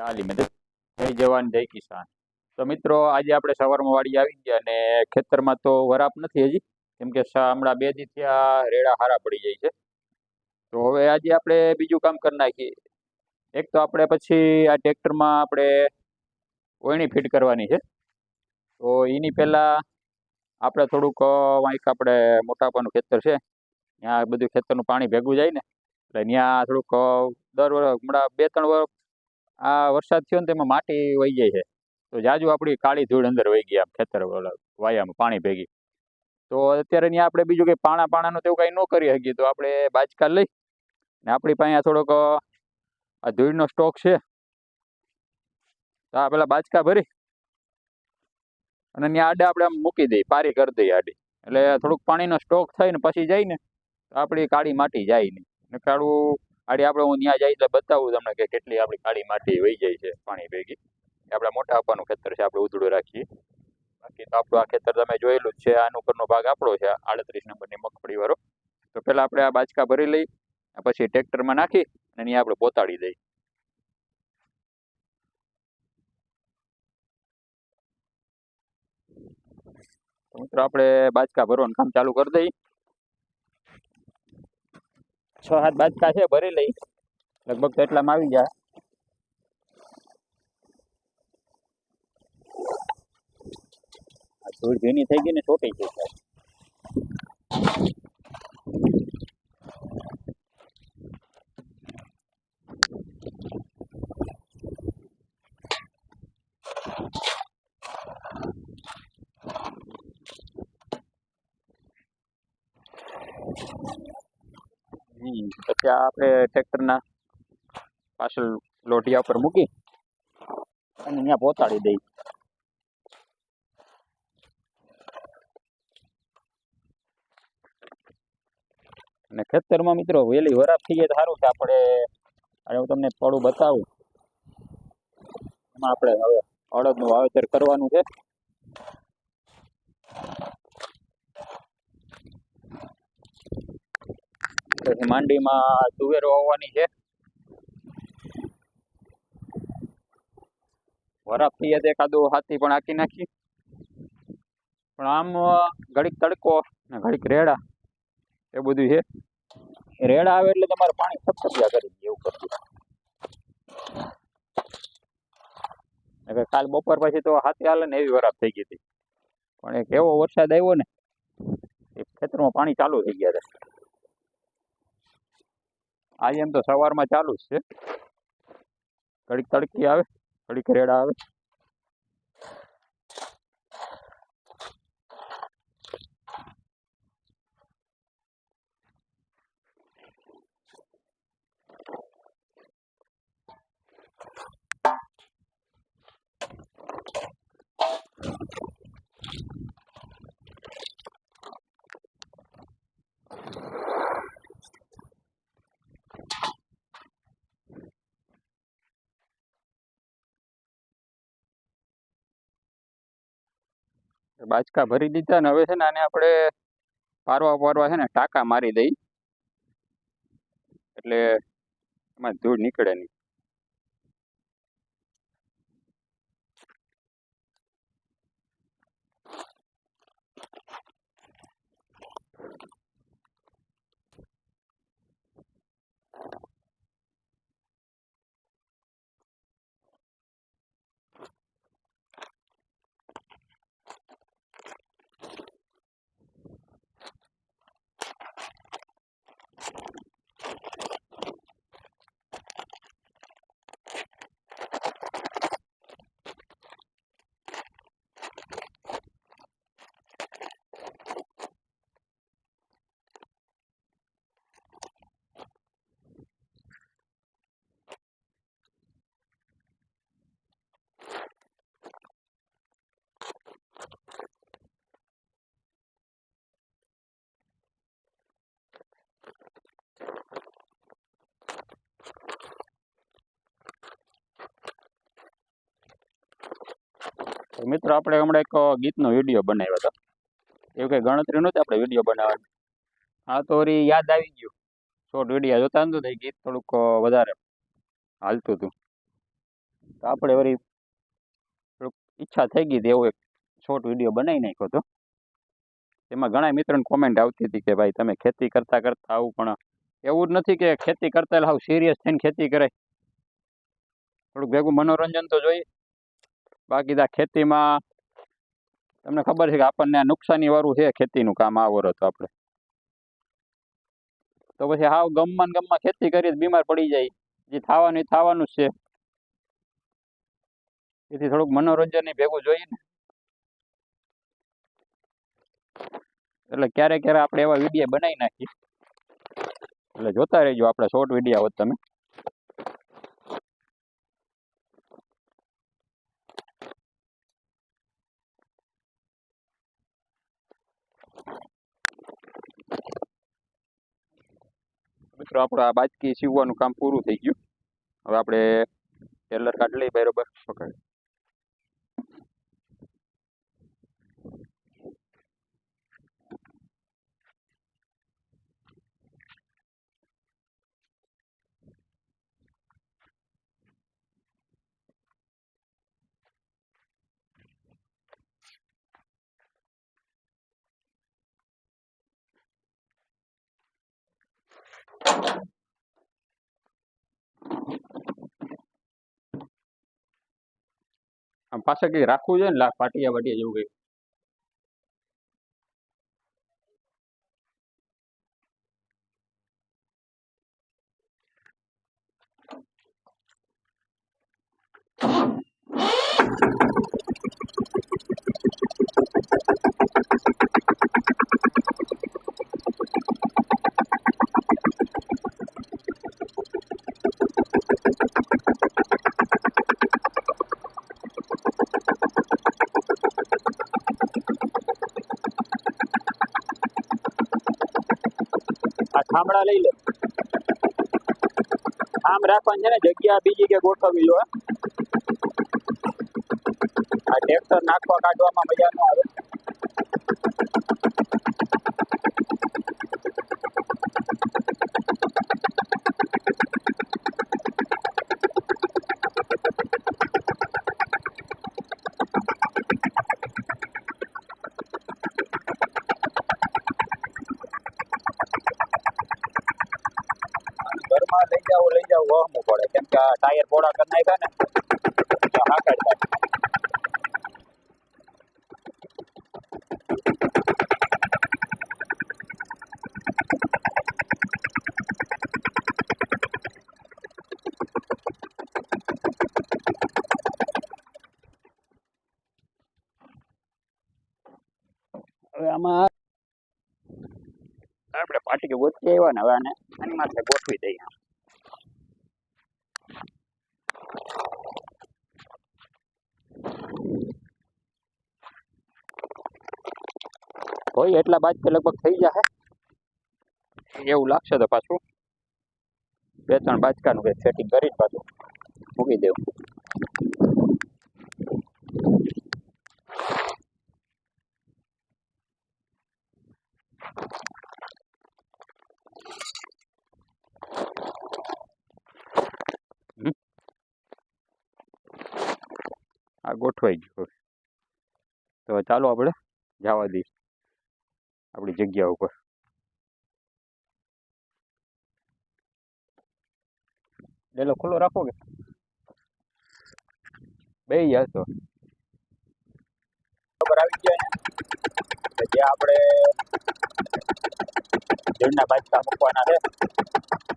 ચાલી મેં જય જવાન, જય કિસાન. તો મિત્રો, આજે આપણે સવારમાં વાડી આવી ગયા અને ખેતરમાં તો વરાપ નથી હજી. કેમ કે હમણાં બે દી ત્યાં રેડા હારા પડી જાય છે. તો હવે આજે આપણે બીજું કામ કરી નાખીએ. એક તો આપણે પછી આ ટ્રેક્ટરમાં આપણે ઓયણી ફિટ કરવાની છે. તો એની પહેલાં આપણે થોડુંક વાંક આપણે મોટાપાનું ખેતર છે. ત્યાં બધું ખેતરનું પાણી ભેગું જાય ને. એટલે ત્યાં થોડુંક દર વર્ષ હમણાં બે ત્રણ વર્ષ આ વરસાદ થયો ને તેમાં માટી વહી જાય છે. તો જાજુ આપણી કાળી ધૂળ અંદર વહી ગઈ આમ ખેતર વાયામાં પાણી ભેગી. તો અત્યારે ત્યાં આપણે બીજું કંઈ પાણા પાણાનું તેવું કંઈ ન કરી શકીએ. તો આપણે બાજકા લઈ ને આપણી પાસે થોડોક, આ ધૂળનો સ્ટોક છે. તો આ પેલા બાજકા ભરી અને ત્યાં આડે આપણે આમ મૂકી દઈએ, પારી કરી દઈએ આડી. એટલે થોડુંક પાણીનો સ્ટોક થઈને પછી જાય ને, તો આપણી કાળી માટી જાય નહીં. ને કાળું આડી આપણે હું ત્યાં જાય એટલે બતાવું તમને કે કેટલી આપણી કાળી માટી વહી જાય છે, પાણી ભેગી. એ આપણા મોટા આપવાનું ખેતર છે, આપણે ઉધડું રાખીએ. બાકી તો આપણું આ ખેતર તમે જોયેલું જ છે આનો ઉપરનો ભાગ આપણો છે આડત્રીસ નંબરની મગફળી વાળો તો પહેલાં આપણે આ બાચકા ભરી લઈ પછી ટ્રેક્ટરમાં નાખી, અને અહીંયા આપણે પોતાડી દઈ તો મિત્રો આપણે બાચકા ભરવાનું કામ ચાલુ કરી દઈ છ સાત બાજકા છે, ભરી લઈ. લગભગ તો આવી જાય. ધૂળ ભીની થઈ ગઈ ને, ચોટી ગઈ. પછી આ આપણે ટ્રેક્ટરના પાછળ લોઢિયા ઉપર મૂકી અને અહીંયા પહોંચાડી દઈ. અને ખેતરમાં મિત્રો વહેલી વરાપ થઈ જાય સારું છે. આપણે હું તમને થોડું બતાવું. એમાં આપણે હવે અડદનું વાવેતર કરવાનું છે. પછી માંડીમાં તુવેરો આવવાની છે. વરાપ થઈ જાય તો એકાદું હાથી પણ આકી નાખી. પણ આમ ઘડીક તડકો ને ઘડીક રેડા. એ બધું છે. રેડા આવે એટલે તમારે પાણી થપથપિયા કરી દે એવું કરતું. કાલ બપોર પછી તો હાથી હાલે ને એવી વરાપ થઈ ગઈ હતી. પણ એક એવો વરસાદ આવ્યો ને, એ ખેતરમાં પાણી ચાલુ થઈ ગયા છે આજે એમ તો સવારમાં ચાલુ જ છે. ઘડીક તડકી આવે ઘડીક રેડા આવે. બાજકા ભરી દીધા ને હવે છે ને આને આપણે પારવા પારવા છે ને ટાંકા મારી દઈ. એટલે એમાં ધૂળ નીકળે નહીં. તો મિત્રો આપણે હમણાં એક ગીતનો વીડિયો બનાવ્યો હતો. એવું કંઈ ગણતરી નહોતી આપણે વીડિયો બનાવવાની. હા, તો વળી યાદ આવી ગયું. શોર્ટ વીડિયો જોતા નતું થઈ ગીત થોડુંક વધારે હાલતું હતું. તો આપણે વળી થોડુંક ઈચ્છા થઈ ગઈ હતી એવો એક શોર્ટ વીડિયો બનાવી નાખ્યો હતો. એમાં ઘણા મિત્રોને કોમેન્ટ આવતી હતી કે ભાઈ તમે ખેતી કરતા કરતા આવું પણ એવું જ નથી કે ખેતી કરતા હાવ સિરિયસ થઈને ખેતી કરાય. થોડુંક ભેગું મનોરંજન તો જોઈએ. બાકી તો ખેતીમાં તમને ખબર છે કે આપણને આ નુકસાની વાળું છે ખેતીનું કામ આ વરસ તો આપણે. તો પછી હાવ ગમમાં ને ગમમાં ખેતી કરી બીમાર પડી જાય. જે થવાનું એ થવાનું જ છે. એથી થોડુંક મનોરંજન ભેગું જોઈએ ને. એટલે ક્યારેક ક્યારે આપણે એવા વીડિયો બનાવી નાખીએ. એટલે જોતા રહેજો આપણે શોર્ટ વિડીયા હોત તમે. મિત્રો, આપણું આ બાજકી સીવવાનું કામ પૂરું થઈ ગયું. હવે આપણે ટેલર કાઢ લઈ બરોબર. પકડ આમ પાસે કંઈ રાખવું જોઈએ ને? લા પાટિયા વાટિયા જેવું કંઈક આ થાંભળા લઈ લે. આમ રાખવાની છે ને, જગ્યા બીજી કે ગોઠવવી જો આ ટ્રેક્ટર નાખવા કાઢવામાં મજા ન આવે. લઈ જાવ લઈ જાવ વહમું પડે કેમ કે આ ટાયર પોળા કરી નાખ્યા ને એટલે હાંકડ થાય હવે આમાં આપણે પાટી ગોઠવી આવ્યા ને હવે આને આની માથે ગોઠવી દઈએ હોય એટલા બાદ લગભગ થઈ જશે એવું લાગશે તો પાછું. બે ત્રણ બાચકાનું કંઈક સેટિંગ કરી પાછું. મૂકી દેવું. આ ગોઠવાઈ ગયું તો ચાલો આપણે જવા દઈએ. આપણી જગ્યા ઉપર. ડેલો ખુલ્લો રાખો કે? બે તો. ખબર આવી ગયા ને? જે આપણે જીવના બાજકા મૂકવાના છે.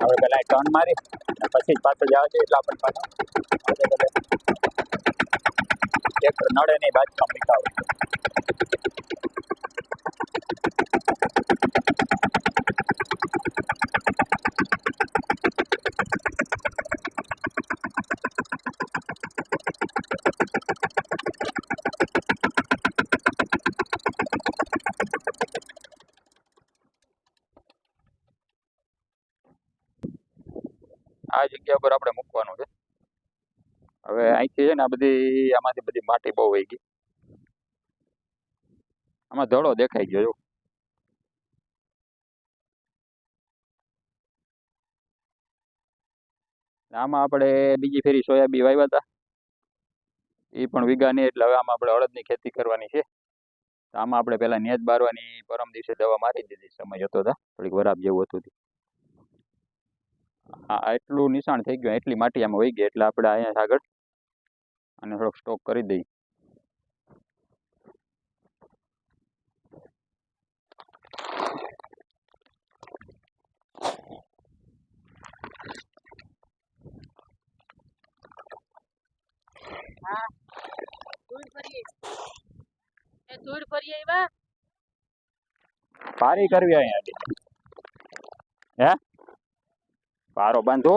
હવે પેલા ટર્ન મારી અને પછી જ પાછળ જવા છે એટલે આપણે પાછો નળે નહીં બાજકા હોય આ જગ્યા પર આપણે મૂકવાનું છે. હવે અહીંથી છે ને આ બધી, આમાંથી બધી માટી બહુ વહી ગઈ. આમાં ધડો દેખાઈ ગયો આમાં આપણે બીજી ફેરી સોયાબીન વાવ્યા હતા એ પણ વીઘાની એટલે હવે આમાં આપણે અડદની ખેતી કરવાની છે. તો આમાં આપણે પહેલા નેજ બારવાની પરમ દિવસે દવા મારી દીધી, સમય હતો હતા થોડીક વરાબ જેવું હતું એટલું નિશાણ થઈ ગયું, એટલી માટી આમાં વહી ગઈ, એટલે આપણે અહીંયા આગળ અને થોડોક સ્ટોક કરી દઈએ. ધૂળ ભરીએ એ ધૂળ ભરીએ એવા પારી કરવી અહીંયા હે પારો બાંધો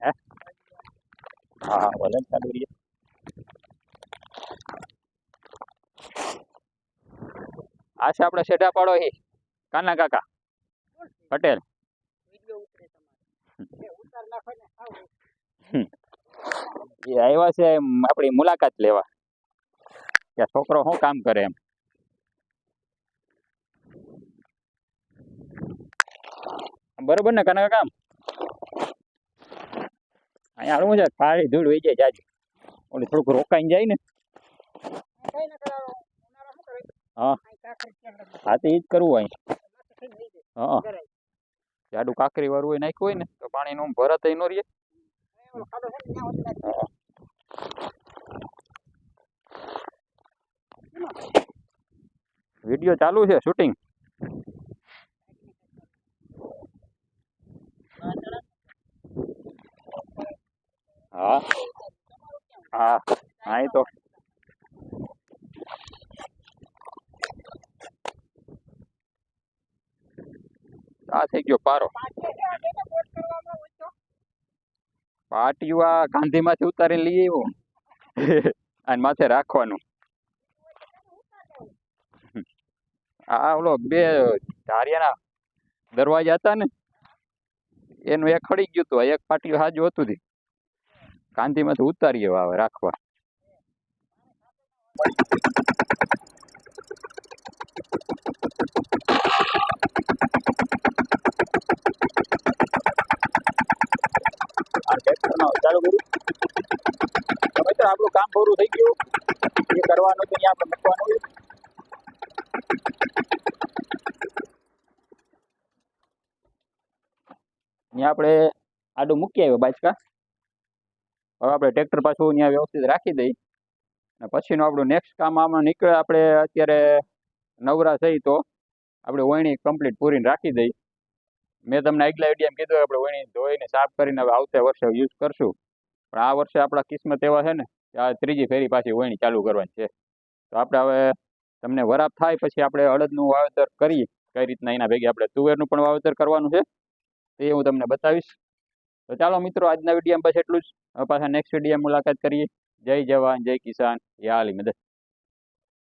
હે હા ભલે ને ચાલુ રહીએ આ છે આપણે શેઢા પાડો હે કાના કાકા પટેલ વિડિયો ઉતરે તમારે એ આવ્યા છે આપણી મુલાકાત લેવા. કે છોકરો શું કામ કરે એમ? બરોબર ને કનક કામ? અહીંયા હાલવું છે ખાલી ધૂળ વહી જાય જાજુ. ઓલું થોડુંક રોકાઈને જાય ને. શું હા. અહીં હા તો એ જ કરવું હોય. જાય. હા. જાડું કાકરી વાળું હોય નાખ્યું હોય ને, તો ભરત નો રહીએ છે ને બાજુ. વીડિયો ચાલુ છે, શૂટિંગ? હા. હા હા એ તો આ થઈ ગયો પારો. પાટિયું આ ગાંધીમાંથી ઉતારીને લઈ આવ્યો. અને માથે રાખવાનું. આ ઓલો બે ધારિયાના દરવાજા હતા ને, એનું એક ખડી ગયું હતું. એક પાટિયું હાજુ હતું ગાંધીમાંથી ઉતારી આવ્યા હવે રાખવા. ટ્રેક્ટરનો ચાલુ કર્યું. તો આપણું કામ પૂરું થઈ ગયું. જે કરવાનું છે એ આપણે મૂકવાનું છે. આપણે આડું મૂકી આવ્યો બાચકા હવે આપણે ટ્રેક્ટર પાછું અહીંયા વ્યવસ્થિત રાખી દઈ. અને પછીનું આપણું નેક્સ્ટ કામ આમાં નીકળે આપણે અત્યારે નવરા થઈ તો આપણે વણી કમ્પ્લીટ પૂરીને રાખી દઈ. મેં તમને આગલા વિડીયામાં કીધું આપણે વણી, ધોઈને, સાફ કરીને હવે આવતા વર્ષે યુઝ કરશું. પણ આ વર્ષે આપણા કિસ્મત એવા છે ને આ ત્રીજી ફેરી પાછી વણી ચાલુ કરવાની છે. તો આપણે હવે તમને વરાપ થાય પછી આપણે અડદનું વાવેતર કરીએ. કઈ રીતના એના ભેગી આપણે તુવેરનું પણ વાવેતર કરવાનું છે. એ હું તમને બતાવીશ. તો ચાલો મિત્રો, આજના વિડીયોમાં બસ એટલું જ. પાછા નેક્સ્ટ વીડિયો મુલાકાત કરીએ. જય જવાન, જય કિસાન. યા આલી મદદ.